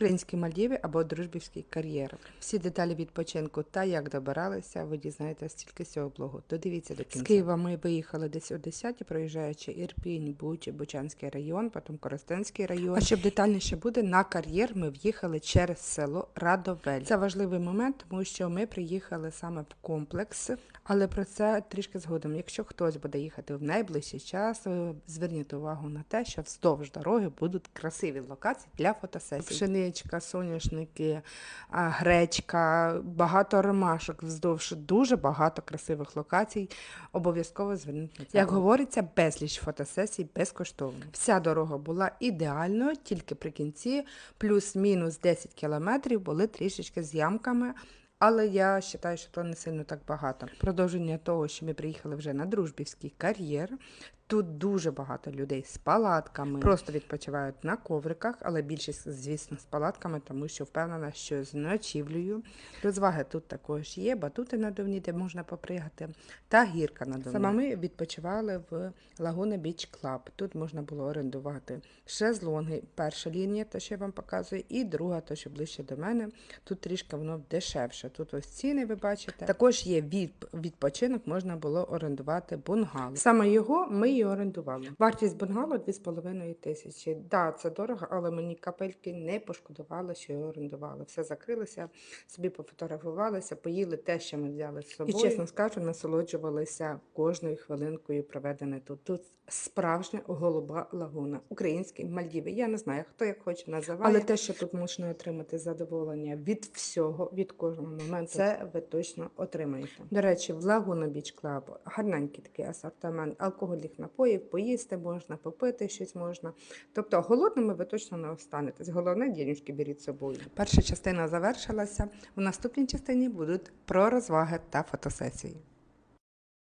українські Мальдіви або дружбівський кар'єр. Всі деталі відпочинку та як добиралися, ви дізнаєтесь тільки з цього блогу. Додивіться до кінця. З Києва ми виїхали десь о 10 проїжджаючи Ірпінь, Буч, Бучанський район, потім Коростенський район. А щоб детальніше буде, на кар'єр ми в'їхали через село Радовель. Це важливий момент, тому що ми приїхали саме в комплекс, але про це трішки згодом. Якщо хтось буде їхати в найближчий час, е, зверніть увагу на те, що вздовж дороги будуть красиві локації для фотосесій. Пшеничка, соняшники, гречка, багато ромашок вздовж дуже багато красивих локацій. Обов'язково зверніть на це. Як говориться, безліч фотосесій безкоштовно. Вся дорога була ідеальною, тільки при кінці плюс-мінус 10 кілометрів були трішечки з ямками. Але я вважаю, що то не сильно так багато. Продовження того, що ми приїхали вже на дружбівський кар'єр. Тут дуже багато людей з палатками, просто відпочивають на ковриках, але більшість, звісно, з палатками, тому що впевнена, що з ночівлею. Розваги тут також є, батути надувні, де можна попригати, та гірка надувна. Саме ми відпочивали в Лагуна Біч Клаб. Тут можна було орендувати шезлонги. Перша лінія, то що я вам показую, і друга, то що ближче до мене. Тут трішки воно дешевше. Тут ось ціни ви бачите. Також є від відпочинок, можна було орендувати бунгало. Саме його ми і орендували. Вартість бунгало 2,5 тисячі. Да, це дорого, але мені капельки не пошкодували, що я орендувала. Все закрилося, собі пофотографувалися, поїли те, що ми взяли з собою. І чесно скажу, насолоджувалися кожною хвилинкою, проведеною тут. Тут справжня голуба лагуна, українські Мальдіви. Я не знаю, хто як хоче називає, але те, що тут можна отримати задоволення від всього, від кожного моменту, це ви точно отримаєте. До речі, в Лагуна Біч Клаб гарненький такий асортимент алкогольних напоїв, поїсти можна, попити щось можна. Тобто голодними ви точно не останетесь. Головне, дінюшки беріть з собою. Перша частина завершилася. У наступній частині будуть про розваги та фотосесії.